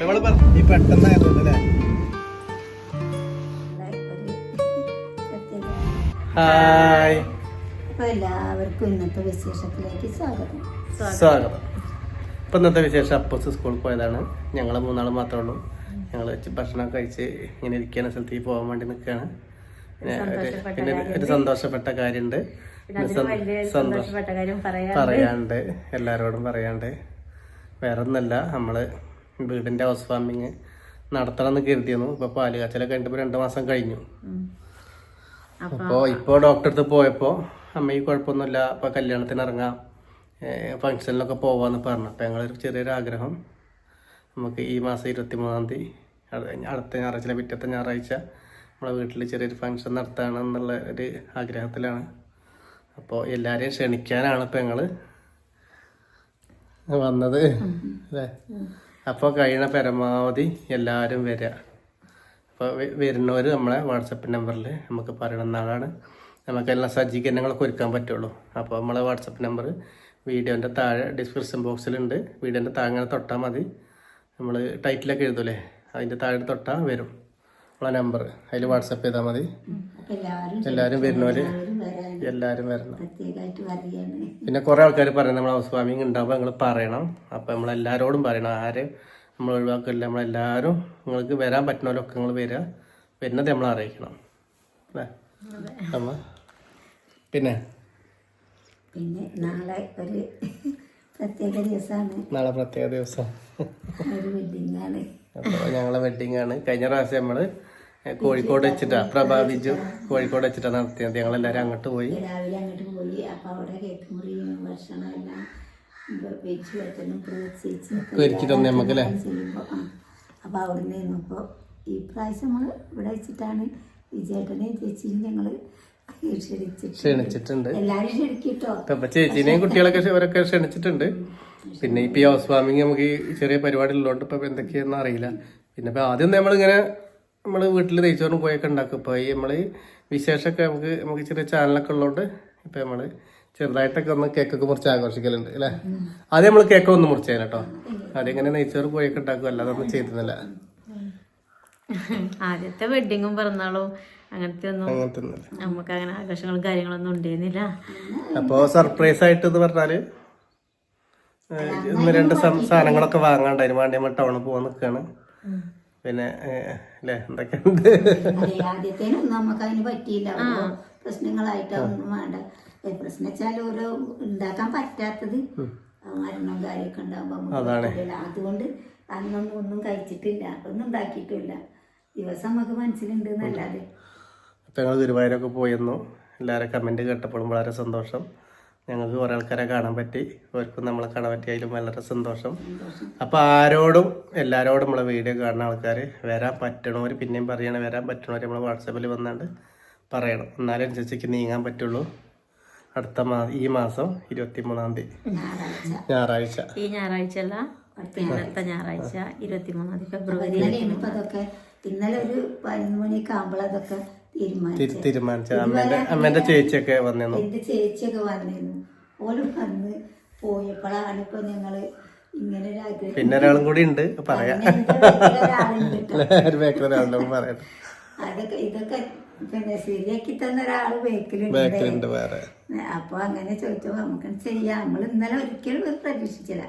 നമ്മൾ ഈ പെട്ടെന്നായിരുന്നു അല്ലേ ഹായ് എല്ലാവർക്കും ഇന്നത്തെ വിശേഷത്തിലേക്ക് സ്വാഗതം. സ്വാഗതം. ഇപ്പൊ ഇന്നത്തെ വിശേഷം അപ്പസ് സ്കൂളിൽ പോയതാണ്. ഞങ്ങൾ മൂന്നാൾ മാത്രമേ ഉള്ളൂ. ഞങ്ങൾ ഭക്ഷണം കഴിച്ച് ഇങ്ങനെ ഇരിക്കുന്ന സ്ഥലത്തേക്ക് പോകാൻ വേണ്ടി നിൽക്കുകയാണ് പിന്നെ ഒരു- സന്തോഷപ്പെട്ട കാര്യമുണ്ട്. സന്തോഷപ്പെട്ട കാര്യം പറയാണ്ട് എല്ലാവരോടും പറയാണ്ട് വേറെ ഒന്നല്ല നമ്മൾ വീടിന്റെ ഹൗസ് ഫാമിങ് നടത്തണം എന്ന് കരുതിയിരുന്നു. ഇപ്പൊ പാൽ കാച്ചലൊക്കെ ഇപ്പൊ രണ്ടു മാസം കഴിഞ്ഞു. അപ്പോ ഇപ്പോ ഡോക്ടറെ അടുത്ത് പോയപ്പോ അമ്മയ്ക്ക് കുഴപ്പമൊന്നുമില്ല ഇപ്പൊ കല്യാണത്തിന് ഇറങ്ങാം ഫംഗ്ഷനിലൊക്കെ പോവാന്ന് പറഞ്ഞു. അപ്പൊ ഞങ്ങളൊരു ചെറിയൊരു ആഗ്രഹം നമുക്ക് ഈ മാസം ഇരുപത്തി മൂന്നാം തീയതി അട- അടുത്ത ഞായറാഴ്ച പിറ്റത്തെ ഞായറാഴ്ച നമ്മളെ വീട്ടിൽ ചെറിയൊരു ഫങ്ഷൻ നടത്തണം എന്നുള്ള ഒരു ആഗ്രഹത്തിലാണ്. അപ്പോൾ എല്ലാവരെയും ക്ഷണിക്കാനാണ് ഇപ്പം ഞങ്ങൾ വന്നത്. അല്ലേ? അപ്പോൾ കഴിയണ പരമാവധി എല്ലാവരും വരിക അപ്പോൾ വരുന്നവർ നമ്മളെ വാട്സപ്പ് നമ്പറിൽ നമുക്ക് പറയണം നാളാണ് നമുക്ക് എല്ലാ സജ്ജീകരണങ്ങളൊക്കെ ഒരുക്കാൻ പറ്റുള്ളൂ. അപ്പോൾ നമ്മളെ വാട്സപ്പ് നമ്പർ വീഡിയോന്റെ താഴെ ഡിസ്ക്രിപ്ഷൻ ബോക്സിലുണ്ട്. വീഡിയോന്റെ താഴെ അങ്ങനെ തൊട്ടാൽ മതി. നമ്മൾ ടൈറ്റിലൊക്കെ എഴുതൂലേ? അതിന്റെ താഴെ തൊട്ടാൽ വരും. നമ്മളെ നമ്പർ അതിൽ വാട്സപ്പ് ചെയ്താൽ മതി. എല്ലാവരും എല്ലാവരും വരുന്നവർ എല്ലാവരും വരണം പ്രത്യേകമായിട്ട് പറയാണ് പിന്നെ കുറെ ആൾക്കാർ പറയണം നമ്മൾ ഹൗസ് വാമിങ് ഉണ്ടാവുമ്പോൾ നിങ്ങൾ പറയണം. അപ്പം നമ്മളെല്ലാരോടും പറയണം ആര് നമ്മൾ ഒഴിവാക്കില്ല നമ്മളെല്ലാവരും നിങ്ങൾക്ക് വരാൻ പറ്റുന്നവരൊക്കെ നിങ്ങൾ വരിക. വരുന്നത് നമ്മൾ അറിയിക്കണം. അല്ലേ? അമ്മ? പിന്നെ? പിന്നെ നാളെ ഒരു പ്രത്യേക ദിവസമാണ്. നാളെ പ്രത്യേക ദിവസം. ഒരു വെഡിങ് ആണ്. അപ്പോൾ ഞങ്ങളെ വെഡിങ് ആണ്. കഴിഞ്ഞ പ്രാവശ്യം നമ്മൾ കോഴിക്കോട് വെച്ചിട്ടാ. പ്രഭാ ബിജു കോഴിക്കോട് വെച്ചിട്ടാ നടത്തിയത്. എല്ലാരും അങ്ങോട്ട് പോയി. രാവിലെ അങ്ങോട്ട് പോയി. അപ്പൊ അവിടെ കേക്ക് മുറിയും ഭക്ഷണം എല്ലാം ഒരുക്കി തന്നെ നമുക്ക് അല്ലേ അപ്പൊ അവിടെ നിന്നപ്പോ ഈ പ്രാവശ്യം നമ്മൾ ഇവിടെ വെച്ചിട്ടാണ് വിജയേട്ടനെയും ചേച്ചിയും ഞങ്ങൾ ക്ഷണിച്ചിട്ട് ക്ഷണിച്ചിട്ടുണ്ട്. ഇപ്പൊ ചേച്ചീനെയും കുട്ടികളൊക്കെ അവരൊക്കെ ക്ഷണിച്ചിട്ടുണ്ട്. പിന്നെ ഇപ്പൊ ഈ ഹൗസ് വാമിങ് നമുക്ക് ഈ ചെറിയ പരിപാടി ഉള്ളതുകൊണ്ട് ഇപ്പൊ എന്തൊക്കെയാന്ന് അറിയില്ല. പിന്നെ ഇപ്പൊ ആദ്യം നമ്മളിങ്ങനെ നമ്മൾ വീട്ടിൽ നെയ്ച്ചോറും പോയൊക്കെ ഉണ്ടാക്കും. ഇപ്പോൾ ഈ നമ്മൾ വിശേഷമൊക്കെ നമുക്ക് നമുക്ക് ചെറിയ ചാനലൊക്കെ ഉള്ളതുകൊണ്ട് ഇപ്പൊ നമ്മൾ ചെറുതായിട്ടൊക്കെ ഒന്ന് കേക്കൊക്കെ മുറിച്ച് ആഘോഷിക്കലുണ്ട് അല്ലേ? ആദ്യം നമ്മൾ കേക്ക് ഒന്ന് മുറിച്ചു കേട്ടോ. ആദ്യം ഇങ്ങനെ നെയ്ച്ചോറ് പോയൊക്കെ ഉണ്ടാക്കും അല്ലാതെ ഒന്നും ചെയ്തിരുന്നില്ല. ആദ്യത്തെ വെഡിങ്ങും പിറന്നാളും അങ്ങനത്തെ ഒന്നും നമുക്ക് അങ്ങനെ ആഘോഷങ്ങളും കാര്യങ്ങളൊന്നും ഉണ്ടായിരുന്നില്ല. അപ്പോ സർപ്രൈസ് ആയിട്ട് എന്ന് പറഞ്ഞാൽ ഒന്ന് രണ്ട് സാധനങ്ങളൊക്കെ വാങ്ങാണ്ടായിരുന്നു വേണ്ടി നമ്മൾ ടൗണിൽ പോകാൻ നിൽക്കാണ് പിന്നെ അല്ലേ എന്തൊക്കെയുണ്ട് ആദ്യത്തേനൊന്നും നമുക്ക് അതിന് പറ്റിയില്ല പ്രശ്നങ്ങളായിട്ടൊന്നും വേണ്ട. പ്രശ്നം വെച്ചാൽ ഓരോ ഉണ്ടാക്കാൻ പറ്റാത്തത് മരണം കാര്യമൊക്കെ ഉണ്ടാകുമ്പോൾ. അതുകൊണ്ട് അന്നൊന്നും ഒന്നും കഴിച്ചിട്ടില്ല. ഒന്നും ഉണ്ടാക്കിയിട്ടില്ല. ദിവസം നമുക്ക് മനസ്സിലുണ്ട് എന്നല്ലാതെ. ഞങ്ങൾ ഗുരുവായൂരൊക്കെ പോയിരുന്നു. എല്ലാവരും കമന്റ് കേട്ടപ്പോഴും വളരെ സന്തോഷം. ഞങ്ങൾക്ക് കുറെ ആൾക്കാരെ കാണാൻ പറ്റി. അവർക്കും നമ്മളെ കാണാൻ പറ്റി. അതിലും വളരെ സന്തോഷം. അപ്പോൾ ആരോടും എല്ലാവരോടും നമ്മളെ വീഡിയോ കാണുന്ന ആൾക്കാർ വരാൻ പറ്റണവർ പിന്നെയും പറയണ വരാൻ പറ്റണവർ നമ്മളെ വാട്സാപ്പിൽ വന്നാണ്ട് പറയണം. എന്നാലും അനുസരിച്ചേക്ക് നീങ്ങാൻ പറ്റുള്ളൂ. അടുത്ത മാ ഈ മാസം ഇരുപത്തി മൂന്നാം തീയതി. ഞായറാഴ്ച. ഞായറാഴ്ച ഈ ഞായറാഴ്ച അല്ല അടുത്ത ഞായറാഴ്ച ഇരുപത്തിമൂന്നാം തീയതി ഫെബ്രുവരി ഇന്നലെ ഒരു പതിനൊന്ന് മണിയൊക്കെ ആകുമ്പോൾ അതൊക്കെ തീരുമാനിച്ചു. തിരി- തീരുമാനിച്ച. അമ്മേന്റെ അമ്മേന്റെ ചേച്ചിയൊക്കെ വന്നിരുന്നു? എന്റെ ചേച്ചിയൊക്കെ വന്നിരുന്നു. ഓൽ വന്ന് പോയപ്പോഴാണ് ഇപ്പൊ ഞങ്ങൾ പിന്നെ ഒരാളും കൂടി ഉണ്ട്. പറയാം. പറയട്ടെ അതൊക്കെ ഇതൊക്കെ പിന്നെ ശരിയാക്കി തന്ന ഒരാൾ ബേക്കിലുണ്ട് അപ്പൊ അങ്ങനെ ചോദിച്ചപ്പോ നമുക്ക് ചെയ്യാം. നമ്മൾ ഇന്നലെ ഒരിക്കലും പ്രതീക്ഷിച്ചില്ല.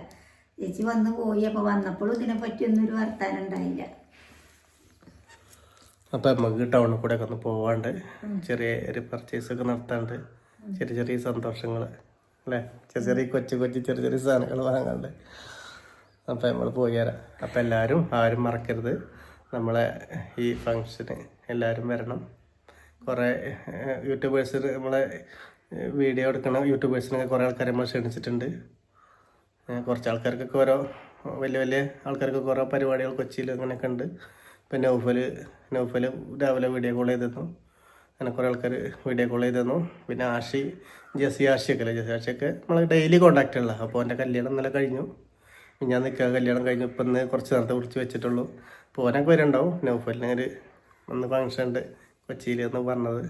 ചേച്ചി വന്നു പോയി. അപ്പൊ വന്നപ്പോഴും ഇതിനെ പറ്റി ഒന്നും ഒരു വർത്താനം ഉണ്ടായില്ല. അപ്പൊ നമുക്ക് ടൗണിൽ കൂടെ ഒക്കെ ഒന്ന് പോവാണ്ട് ചെറിയ ഒരു പർച്ചേസ് ഒക്കെ നടത്താണ്ട് ചെറിയ ചെറിയ സന്തോഷങ്ങൾ അല്ലേ? ചെറിയ ചെറിയ കൊച്ചു കൊച്ചു ചെറിയ ചെറിയ സാധനങ്ങൾ വാങ്ങാണ്ട് അപ്പൊ നമ്മൾ പോയി തരാം അപ്പൊ എല്ലാവരും ആരും മറക്കരുത്. നമ്മളെ ഈ ഫങ്ഷന് എല്ലാവരും വരണം. കുറേ യൂട്യൂബേഴ്സ് നമ്മളെ വീഡിയോ എടുക്കണ യൂട്യൂബേഴ്സിനൊക്കെ കുറേ ആൾക്കാരെ നമ്മൾ ക്ഷണിച്ചിട്ടുണ്ട്. കുറച്ച് ആൾക്കാർക്കൊക്കെ ഓരോ വലിയ വലിയ ആൾക്കാർക്കൊക്കെ കുറേ പരിപാടികൾ കൊച്ചിയിൽ അങ്ങനെയൊക്കെ ഉണ്ട്. ഇപ്പം നൗഫൽ നൗഫൽ രാവിലെ വീഡിയോ കോൾ ചെയ്തിരുന്നു. അങ്ങനെ കുറേ ആൾക്കാർ വീഡിയോ കോൾ ചെയ്തിരുന്നു. പിന്നെ ആഷി ജെസി ആഷിയൊക്കെ അല്ലേ ജെസി ആഷിയൊക്കെ നമ്മൾ ഡെയിലി കോണ്ടാക്റ്റ് ഉള്ള. അപ്പോൾ എന്റെ കല്യാണം ഇന്നലെ കഴിഞ്ഞു. ഞാൻ നിൽക്കുക. കല്യാണം കഴിഞ്ഞു. ഇപ്പം ഇന്ന് കുറച്ച് നേരത്തെ വിളിച്ച് വെച്ചിട്ടുള്ളൂ. അപ്പോൾ ഓനൊക്കെ വരുന്നുണ്ടാവും. നൗഫലിന് ഒരു ഒന്ന് ഫങ്ഷൻ ഉണ്ട്. കൊച്ചിയിൽ എന്ന് പറഞ്ഞത്.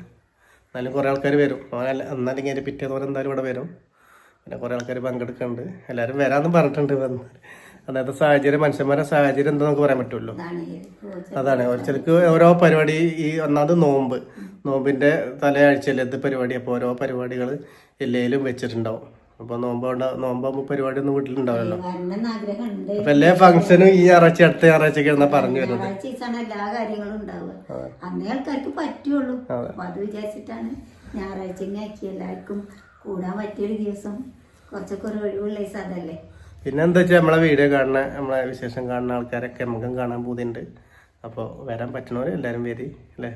എന്നാലും കുറേ ആൾക്കാർ വരും. ഓനല്ല എന്നാലും അതിന്റെ പിറ്റേന്ന് എന്തായാലും ഇവിടെ വരും. പിന്നെ കുറേ ആൾക്കാർ പങ്കെടുക്കുന്നുണ്ട്. എല്ലാവരും വരാമെന്ന് പറഞ്ഞിട്ടുണ്ട് വന്ന് അതായത് സാഹചര്യം മനുഷ്യന്മാരുടെ സാഹചര്യം എന്താ നമുക്ക് പറയാൻ പറ്റുമല്ലോ. അതാണ് ചിലക്ക് ഓരോ പരിപാടി ഈ ഒന്നാമത് നോമ്പ്. നോമ്പിന്റെ തലയാഴ്ചയിൽ എന്ത് പരിപാടി? അപ്പോൾ ഓരോ പരിപാടികൾ എല്ലായിലും വെച്ചിട്ടുണ്ടാവും. അപ്പോൾ നോമ്പ് നോമ്പാകുമ്പോൾ പരിപാടി ഒന്നും വീട്ടിലുണ്ടാവല്ലോ അപ്പൊ എല്ലാ ഫംഗ്ഷനും ഈ ഞായറാഴ്ച അടുത്ത ഞായറാഴ്ചക്ക് എന്നാ പറഞ്ഞു വരുന്നത്. ഞായറാഴ്ച കൂടാൻ എല്ലാ കാര്യങ്ങളും ഉണ്ടാവുക. അന്നേ ആൾക്കാർക്ക് പറ്റുള്ളൂ. അപ്പൊ അത് വിചാരിച്ചിട്ടാണ് ഞായറാഴ്ച ആക്കി എല്ലാവർക്കും കൂടാൻ പറ്റിയൊരു ദിവസം. കുറച്ചൊക്കെ ഒരു ഒഴിവുള്ള ദിവസം അതല്ലേ? പിന്നെ എന്താ വെച്ചാൽ നമ്മളെ വീഡിയോ കാണുന്ന നമ്മളെ വിശേഷം കാണുന്ന ആൾക്കാരൊക്കെ നമുക്കും കാണാൻ പോകുന്നുണ്ട്. അപ്പോൾ വരാൻ പറ്റണവർ എല്ലാവരും വരി അല്ലേ?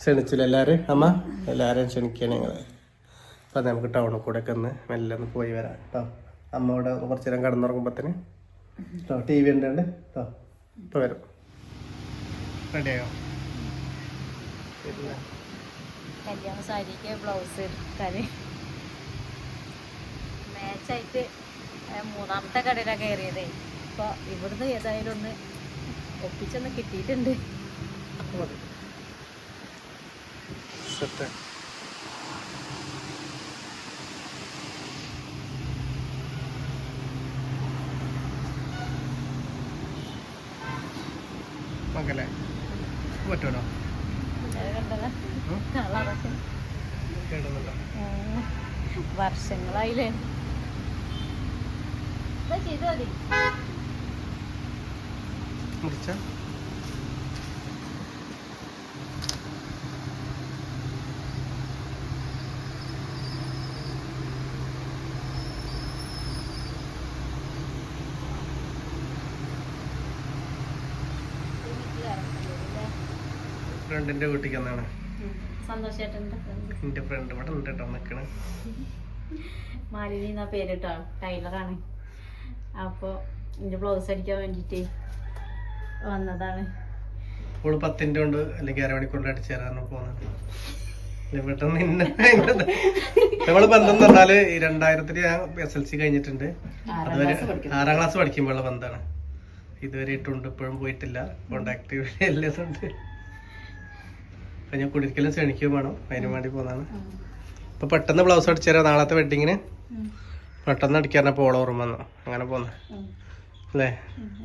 ക്ഷണിച്ചില്ല എല്ലാവരും അമ്മ എല്ലാവരും ക്ഷണിക്കുകയാണ് ഞങ്ങൾ അപ്പം നമുക്ക് ടൗണിൽ കൂടെ ഒക്കെ ഒന്ന് മെല്ലെ ഒന്ന് പോയി വരാം കേട്ടോ. അമ്മ ഇവിടെ കുറച്ച് നേരം കിടന്നുറങ്ങുമ്പോഴത്തേന് കേട്ടോ ടി വി ഉണ്ട് കേട്ടോ ഇപ്പോൾ വരും. റെഡിയായോ? കല്യാണ സാരിക്ക് ബ്ലൗസ് എടുക്കാൻ മാച്ചായിട്ട് മൂന്നാമത്തെ കടയിലാണ് കയറിയതേ അപ്പോൾ ഇവിടുന്ന് ഏതായാലും ഒന്ന് ഒപ്പിച്ചൊന്ന് കിട്ടിയിട്ടുണ്ട്. സെറ്റ്. മകല്ലേ പറ്റുമല്ലോ. വർഷങ്ങളായില്ലേ. മതി. മുറിച്ച? ഫ്രണ്ടിന്റെ വീട്ടിൽ വന്നാണ്. എന്റെ ഫ്രണ്ട് ഇവിടെ ഉണ്ട് കേട്ടോ നിക്കണ്. മാലിനി എന്നാ പേരിട്ടോ? ടൈലറാണ്. അപ്പോൾ എന്റെ ബ്ലൗസ് അടിക്കാൻ വേണ്ടിയിട്ട് വന്നതാണ്. ഇപ്പോൾ പത്തിന്റെ കൊണ്ട് അല്ലെങ്കിൽ അരമണിക്കൊണ്ട് അടിച്ചു തരാന്ന് പോകുന്നത് പെട്ടെന്ന് ഇന്ന നമ്മൾ ബന്ധം എന്ന് പറഞ്ഞാൽ രണ്ടായിരത്തിൽ ഞാൻ എസ് എൽ സി കഴിഞ്ഞിട്ടുണ്ട്. അതുവരെ ആറാം ക്ലാസ് പഠിക്കുമ്പോഴുള്ള ബന്ധമാണ്. ഇതുവരെ ഇട്ടുണ്ട് ഇപ്പോഴും പോയിട്ടില്ല. കോണ്ടാക്ട് എല്ലാം ഉണ്ട് അപ്പൊ ഞാൻ കുടിക്കലും ക്ഷണിക്കുകയും വേണം. അതിനു വേണ്ടി പോകുന്നതാണ് അപ്പൊ പെട്ടെന്ന് ബ്ലൗസ് അടിച്ചു തരാം. നാളത്തെ വെഡിങ്ങിന് പെട്ടെന്ന് അടിക്കാറിനപ്പോ ഓള ഓർമ്മ വന്നു. അങ്ങനെ പോന്നെ. അല്ലേ?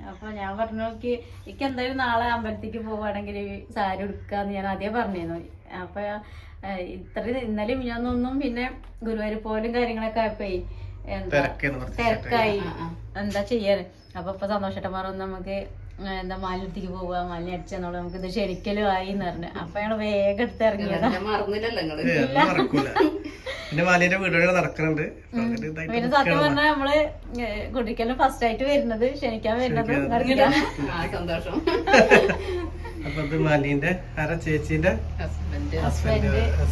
അപ്പൊ ഞാൻ പറഞ്ഞു നോക്കി എനിക്ക് എന്തായാലും നാളെ അമ്പലത്തേക്ക് പോവാണെങ്കിൽ സാരി എടുക്കാന്ന് ഞാൻ ആദ്യം പറഞ്ഞിരുന്നു. അപ്പൊ ഇത്ര ഇന്നലെ മിഞ്ഞാന്നൊന്നും പിന്നെ ഗുരുവായൂർ പോലും കാര്യങ്ങളൊക്കെ ആയപ്പോ തിരക്കായി. എന്താ ചെയ്യാറ്? അപ്പൊ ഇപ്പൊ സന്തോഷേട്ടന്മാർ ഒന്ന് നമുക്ക് എന്താ മാലിനത്തേക്ക് പോവുക മാലിന് അടിച്ചെന്നോളൂ നമുക്ക് ഇത് ശരിക്കലും ആയി എന്ന് പറഞ്ഞു. അപ്പൊ ഞങ്ങൾ വേഗം എടുത്ത് ഇറങ്ങിയതാ നടക്കൂല പിന്നെ മാലിന്റെ വീടുകൾ നടക്കുന്നുണ്ട് പിന്നെ സത്യം പറഞ്ഞാൽ നമ്മൾ കുടിക്കലും ഫസ്റ്റ് ആയിട്ട് വരുന്നത് ക്ഷണിക്കാൻ വരുന്നത് സന്തോഷം. അപ്പൊ ഇത് മാലിന്റെ ആരാ ചേച്ചിന്റെ?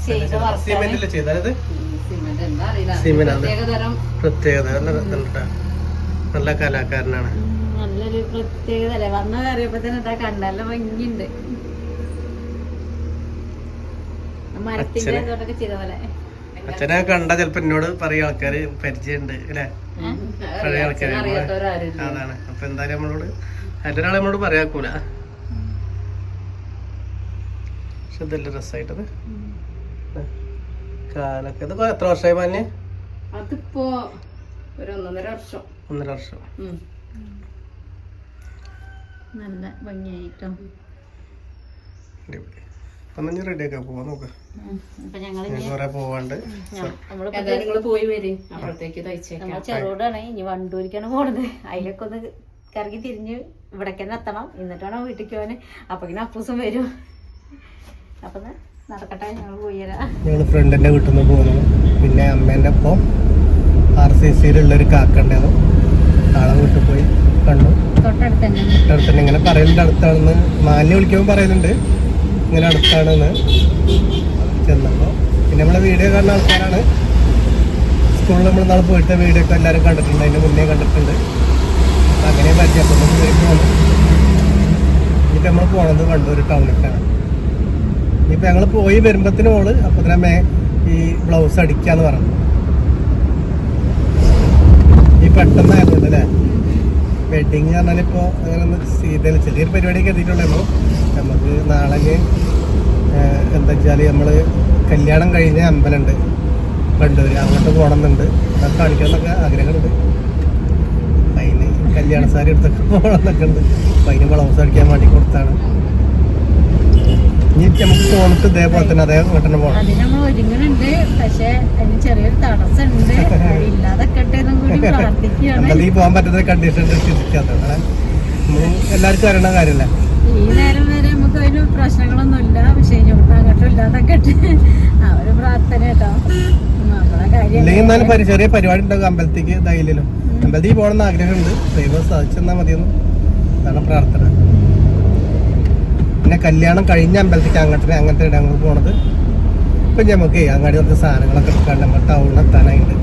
ചെയ്ത സിമെന്റിൽ ചെയ്തത് സിമെന്റ് പ്രത്യേകത നല്ല കലാകാരനാണ്. നല്ലൊരു പ്രത്യേകത അല്ലേ വന്ന കറിയപ്പോ തന്നെ ഇതാ കണ്ടല്ല ഭംഗിയുണ്ട്. മരത്തിന്റെ ഇതോട്ടൊക്കെ ചെയ്ത പോലെ. അച്ഛനെ കണ്ട ചിലപ്പോ എന്നോട് പറയും ആൾക്കാര് പരിചയമുണ്ട് അല്ലെ? പഴയ ആൾക്കാര് അതാണ്. അപ്പൊ എന്തായാലും നമ്മളോട് അതിലൊരാളെ നമ്മളോട് പറയാക്കൂല. പക്ഷെ ഇതല്ല രസമായിട്ടത് കാലൊക്കെ. ഇതിപ്പോ എത്ര വർഷമായി മാന്യ? അതിപ്പോ ഒരു ഒന്നര വർഷം. ഒന്നര വർഷം. നല്ല ഭംഗിയായിട്ടോ? അടിപൊളി. ഞാൻ റെഡി ആക്കാൻ പോവാൻ നോക്ക്. കൊറേ പോവാണ്ട്. പോയി വരും. ചെറുകൂടാണ് ഇനി വണ്ടൂരിക്കാണ് പോണത്. അതിലൊക്കെ ഒന്ന് കറങ്ങി തിരിഞ്ഞ് ഇവിടേക്ക് തന്നെ എത്തണം. എന്നിട്ട് വേണം വീട്ടിലേക്ക് പോവാന്. അപ്പൊ ഇങ്ങനെ അപ്പൂസം വരും. അപ്പൊ നടക്കട്ടെ ഞങ്ങൾ പോയി ഞങ്ങൾ ഫ്രണ്ടിന്റെ വീട്ടിൽ നിന്ന് പോകുന്നു പിന്നെ അമ്മേന്റെ ഒപ്പം ആർ സി സിയിലുള്ള ഒരു കാക്കണ്ടായിരുന്നു ആളെ വീട്ടിൽ പോയി കണ്ടു. തൊട്ടടുത്ത് തന്നെ ഇങ്ങനെ പറയുന്നുണ്ട് അടുത്താണെന്ന് മാന്യ വിളിക്കുമ്പോൾ പറയുന്നുണ്ട് ഇങ്ങനെ അടുത്താണെന്ന് ചെന്നപ്പോൾ പിന്നെ നമ്മളെ വീഡിയോ കാണുന്ന ആൾക്കാരാണ്. സ്കൂളിൽ നമ്മൾ നാളെ പോയിട്ട് വീഡിയോ ഒക്കെ എല്ലാവരും കണ്ടിട്ടുണ്ട്. അതിന്റെ മുന്നേ കണ്ടിട്ടുണ്ട്. അങ്ങനെ പരിചയപ്പെട്ടു പോകുന്നു ഇനിയിപ്പോൾ നമ്മൾ പോണത് കണ്ടൂർ ടൗണിലേക്കാണ് ഇനിയിപ്പോൾ ഞങ്ങൾ പോയി വരുമ്പത്തിന് ഓൾ അപ്പോൾ തന്നെ ഈ ബ്ലൗസ് അടിക്കാന്ന് പറഞ്ഞു. ഈ പെട്ടെന്നായതുകൊണ്ട് അല്ലേ വെഡിങ് പറഞ്ഞാൽ ഇപ്പോൾ അങ്ങനെ ഒന്ന് ചെയ്തതിൽ ചെറിയൊരു പരിപാടിയൊക്കെ എത്തിയിട്ടുള്ളൂ നമുക്ക് നാളെ എന്താ വെച്ചാൽ നമ്മൾ കല്യാണം കഴിഞ്ഞ അമ്പലമുണ്ട് കണ്ടൂര് അങ്ങോട്ട് പോകണമെന്നുണ്ട് അത് കാണിക്കണമെന്നൊക്കെ ആഗ്രഹമുണ്ട്. അതിന് കല്യാണ സാരി എടുത്തൊക്കെ പോകണമെന്നൊക്കെ ഉണ്ട്. അപ്പൊ അതിന് ബ്ലൗസ് അടിക്കാൻ വേണ്ടി കൊടുത്താണ് ഇനി നമുക്ക് പോന്നിട്ട് ഇതേപോലെ തന്നെ അതേ വീട്ടിന് പോകണം അതിന് നമ്മൾ ഒരുങ്ങുന്നുണ്ട് പക്ഷെ അതിന് ചെറിയൊരു തടസ്സമുണ്ട്. ഇല്ലാതെക്കട്ടെ കൂടി പ്രാർത്ഥിക്കുകയാണ്. പോകാൻ പറ്റുന്ന കണ്ടീഷൻ എല്ലാവർക്കും അറിയണ കാര്യമല്ല? ഈ നേരം വരെ നമുക്ക് അതിന് പ്രശ്നങ്ങളൊന്നുമില്ല. പക്ഷെ ഇനിയിപ്പോ അങ്ങോട്ടും ഇല്ലാതെക്കട്ടെ ആ ഒരു പ്രാർത്ഥന കേട്ടോ. ഇല്ലെങ്കിൽ ചെറിയ പരിപാടി ഉണ്ടാകും അമ്പലത്തേക്ക് ധൈര്യം അമ്പലത്തിൽ പോകണമെന്ന് ആഗ്രഹമുണ്ട്. ദൈവം സാധിച്ചെന്നാൽ മതിയെന്ന്. അതാണ് പ്രാർത്ഥന. പിന്നെ കല്യാണം കഴിഞ്ഞ അമ്പലത്തേക്ക് അങ്ങോട്ട് അങ്ങനത്തെ ഇടങ്ങൾ പോണത്. ഇപ്പൊ നമുക്ക് അങ്ങാടി കുറച്ച് സാധനങ്ങളൊക്കെ എടുക്കാണ്ട് നമ്മൾ ടൗണിൽ എത്താനായിട്ട്.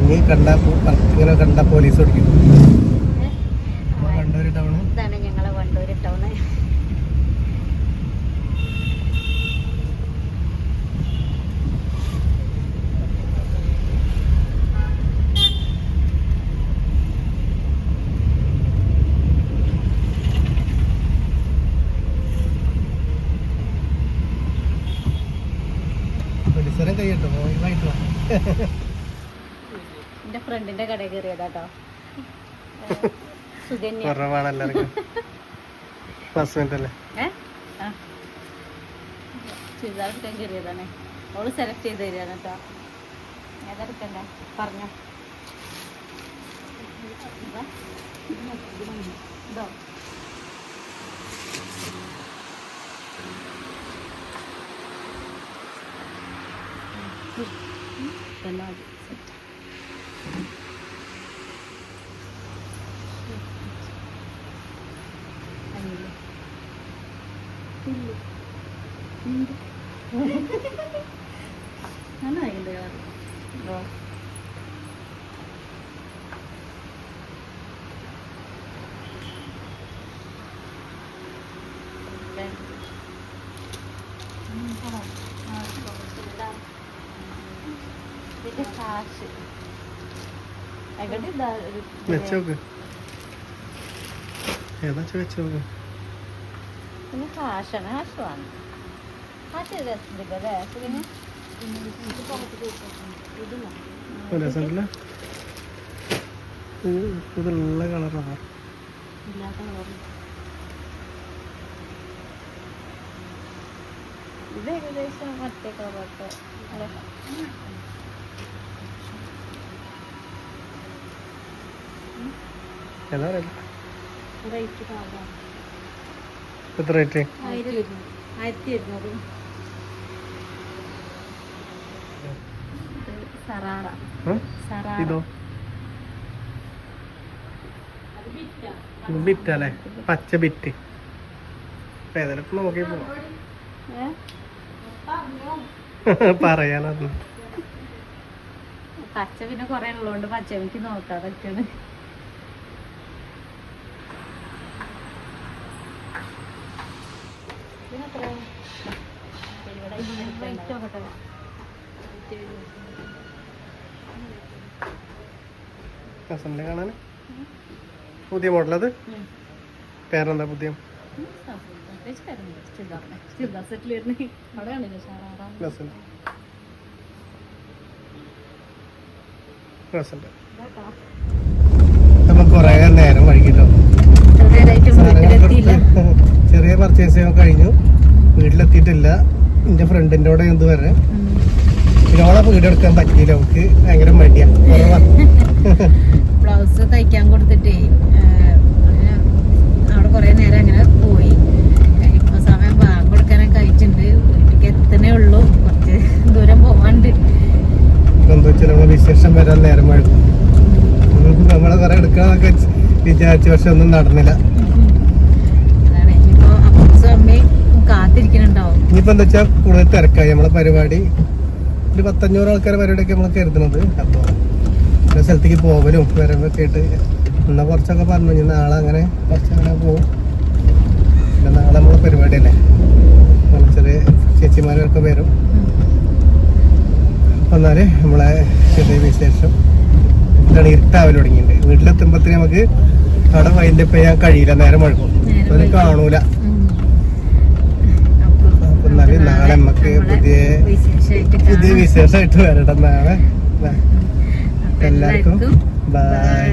ഇനി കണ്ട ഇങ്ങനെ കണ്ട പോലീസ് ഓടിക്കും. ഫ്രണ്ടിന്റെ കടയിൽ കയറിയതാട്ടോ. ആ. ചുരിദാർ എടുക്കാൻ കയറിയതാണ്. അവൾ സെലക്ട് ചെയ്ത് തരികയാണ് കേട്ടോ. ഏതെടുക്കണ്ടേ പറഞ്ഞോ. ഇതോ. ഇതെല്ലാം മതി. അനിയല്ലേ നന്നായില്ലേ കളർ വെച്ചോക്ക്. ഏതാ വെച്ചോക്ക്? പിന്നെ കാശാണ്. കാശ് വാങ്ങി കാശ് രസത്തില്ലേ പിന്നെ രസമുണ്ടല്ലേ ഇതുള്ള കളറാണ്. ഇത് ഏകദേശം മറ്റേ കളറൊക്കെ എത്ര റേറ്റ് ആയിരത്തി ആയിരത്തി എഴുന്നൂറും സറാറ. ഇതോ? ഇത് ബിറ്റല്ലേ പച്ച ബിറ്റ്. ഏതായാലും നോക്കി പോവാം? പറയാനത് പച്ച പിന്നെ കൊറേ ഉള്ളതുകൊണ്ട് പച്ച എനിക്ക് നോക്കാതൊക്കെയാണ് രസമുണ്ട് കാണാൻ പുതിയ മോഡലത്? പേരെന്താ പുതിയ? കുറേ നേരം വൈകിട്ടോ. ചെറിയ പർച്ചേസ് കഴിഞ്ഞു. വീട്ടിലെത്തിയിട്ടില്ല. എന്റെ ഫ്രണ്ടിന്റെ കൂടെ എന്ത് വരെ പിന്നെ ഓളെ വീട് എടുക്കാൻ പറ്റിയില്ല. അവൾക്ക് ഭയങ്കര മടിയാ. കുറവാ. ബ്ലൗസ് തയ്ക്കാൻ കൊടുത്തിട്ടേ അവിടെ കുറെ നേരം അങ്ങനെ പോയി. ഇപ്പൊ സമയം ബാങ്ക് കൊടുക്കാനൊക്കെ കഴിച്ചിട്ടുണ്ട് വീട്ടിലേക്ക് എത്തണേ ഉള്ളൂ. കുറച്ച് ദൂരം പോവാണ്ട് എന്താ വെച്ചാൽ നമ്മളെ വിശേഷം വരാൻ നേരം വേണം നമ്മളെ കുറെ എടുക്കാന്നൊക്കെ വിചാരിച്ചു പക്ഷെ ഒന്നും നടന്നില്ല അതാണ് ഇനിയിപ്പോ അപ്പൂസും അമ്മയും ഇനിയിപ്പോ എന്താ വെച്ചാൽ കൂടുതൽ തിരക്കായി നമ്മളെ പരിപാടി. ഒരു പത്തഞ്ഞൂറ് ആൾക്കാരെ പരിപാടിയൊക്കെ നമ്മൾ കരുതുന്നത്. അപ്പോൾ ഒരു സ്ഥലത്തേക്ക് പോകലും വരവൊക്കെ ആയിട്ട് എന്നാൽ കുറച്ചൊക്കെ പറഞ്ഞു. ഇനി നാളെ അങ്ങനെ കുറച്ചങ്ങനെ പോകും പിന്നെ നാളെ നമ്മളെ പരിപാടിയല്ലേ? നമ്മൾ ചെറിയ ചേച്ചിമാരൊക്കെ വരും. അപ്പം എന്നാൽ നമ്മളെ ചെറിയ വിശേഷം. ഇതാണ് ഇരുട്ടാവൽ തുടങ്ങിയിട്ടുണ്ട്. വീട്ടിലെത്തുമ്പോഴത്തേന് നമുക്ക് അവിടെ വൈൻഡപ്പ് ചെയ്യാൻ കഴിയില്ല. നേരം മഴക്കും അതിന് കാണൂല. എന്നാൽ നാളെ നമുക്ക് പുതിയ പുതിയ വിശേഷമായിട്ട് വരട്ടെ നാളെ. എല്ലാവർക്കും ബൈ